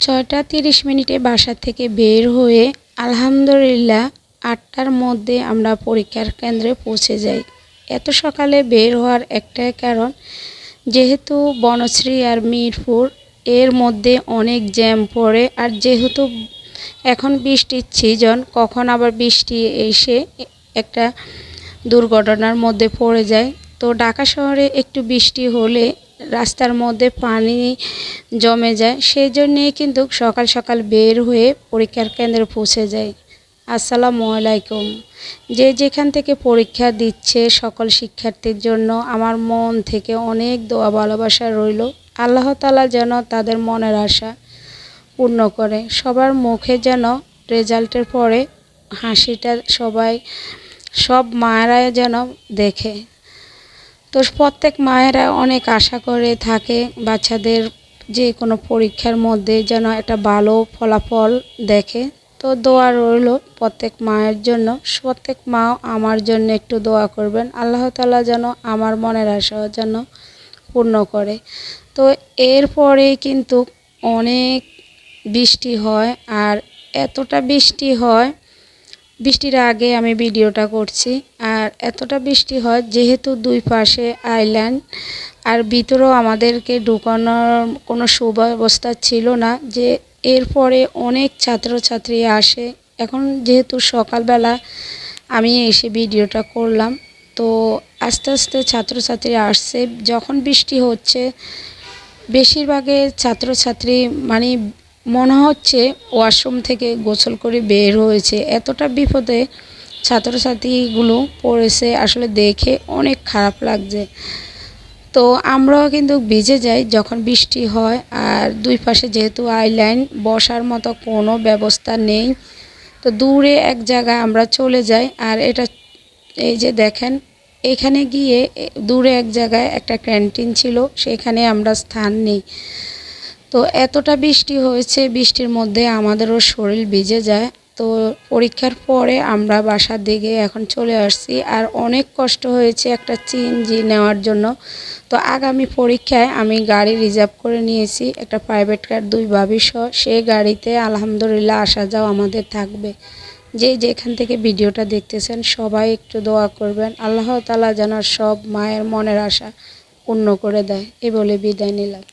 ছয়টা তিরিশ মিনিটে বাসা থেকে বের হয়ে আলহামদুলিল্লাহ আটটার মধ্যে আমরা পরীক্ষার কেন্দ্রে পৌঁছে যাই। এত সকালে বের হওয়ার একটাই কারণ, যেহেতু বনশ্রী আর মিরপুর এর মধ্যে অনেক জ্যাম পড়ে আর যেহেতু এখন বৃষ্টির সিজন, কখন আবার বৃষ্টি এসে একটা দুর্ঘটনার মধ্যে পড়ে যায়। তো ঢাকা শহরে একটু বৃষ্টি হলে রাস্তার মধ্যে পানি জমে যায় সেই জন্যেই কিন্তু সকাল সকাল বের হয়ে পরীক্ষার কেন্দ্রে পৌঁছে যায়। আসসালামু আলাইকুম। যে যেখান থেকে পরীক্ষা দিচ্ছে সকল শিক্ষার্থীর জন্য আমার মন থেকে অনেক দোয়া, ভালোবাসা রইল। আল্লাহ তালা যেন তাদের মনের আশা পূর্ণ করে। সবার মুখে যেন রেজাল্টের পরে হাসিটা সবাই, সব মায়েরা যেন দেখে। তো প্রত্যেক মায়েরা অনেক আশা করে থাকে বাচ্চাদের যে কোনো পরীক্ষার মধ্যে যেন একটা ভালো ফলাফল দেখে। তো দোয়া রইল প্রত্যেক মায়ের জন্য। প্রত্যেক মাও আমার জন্য একটু দোয়া করবেন। আল্লাহ তালা যেন আমার মনের আশা যেন পূর্ণ করে। তো এরপরে কিন্তু অনেক বৃষ্টি হয় আর এতটা বৃষ্টি হয়, বৃষ্টির আগে আমি ভিডিওটা করছি। আর এতটা বৃষ্টি হয় যেহেতু দুই পাশে আইল্যান্ড আর ভিতরেও আমাদেরকে ঢুকানোর কোনো সুব্যবস্থা ছিল না যে এরপরে অনেক ছাত্রছাত্রী আসে। এখন যেহেতু সকালবেলা আমি এসে ভিডিওটা করলাম, তো আস্তে আস্তে ছাত্রছাত্রী আসছে। যখন বৃষ্টি হচ্ছে, বেশিরভাগে ছাত্রছাত্রী মানে মনে হচ্ছে ওয়াশরুম থেকে গোসল করে বের হয়েছে। এতটা বিপদে ছাত্রছাত্রীগুলো পড়েছে, আসলে দেখে অনেক খারাপ লাগছে। তো আমরাও কিন্তু ভিজে যাই যখন বৃষ্টি হয়, আর দুই পাশে যেহেতু আইল্যান্ড, বসার মতো কোনো ব্যবস্থা নেই। তো দূরে এক জায়গায় আমরা চলে যাই, আর এটা এই যে দেখেন, এখানে গিয়ে দূরে এক জায়গায় একটা ক্যান্টিন ছিল, সেখানে আমরা স্থান নিই। তো এতটা বৃষ্টি হয়েছে, বৃষ্টির মধ্যে আমাদেরও শরীর ভিজে যায়। তো পরীক্ষার পরে আমরা বাসার দিকে এখন চলে আসছি আর অনেক কষ্ট হয়েছে একটা চিনজি নেওয়ার জন্য। তো আগামী পরীক্ষায় আমি গাড়ি রিজার্ভ করে নিয়েছি, একটা প্রাইভেট কার দুই সহ। সেই গাড়িতে আলহামদুলিল্লাহ আসা যাও আমাদের থাকবে। যে যেখান থেকে ভিডিওটা দেখতেছেন, সবাই একটু দোয়া করবেন। আল্লাহ তালা যেন সব মায়ের মনের আশা পূর্ণ করে দেয়। এ বলে বিদায় নিলাম।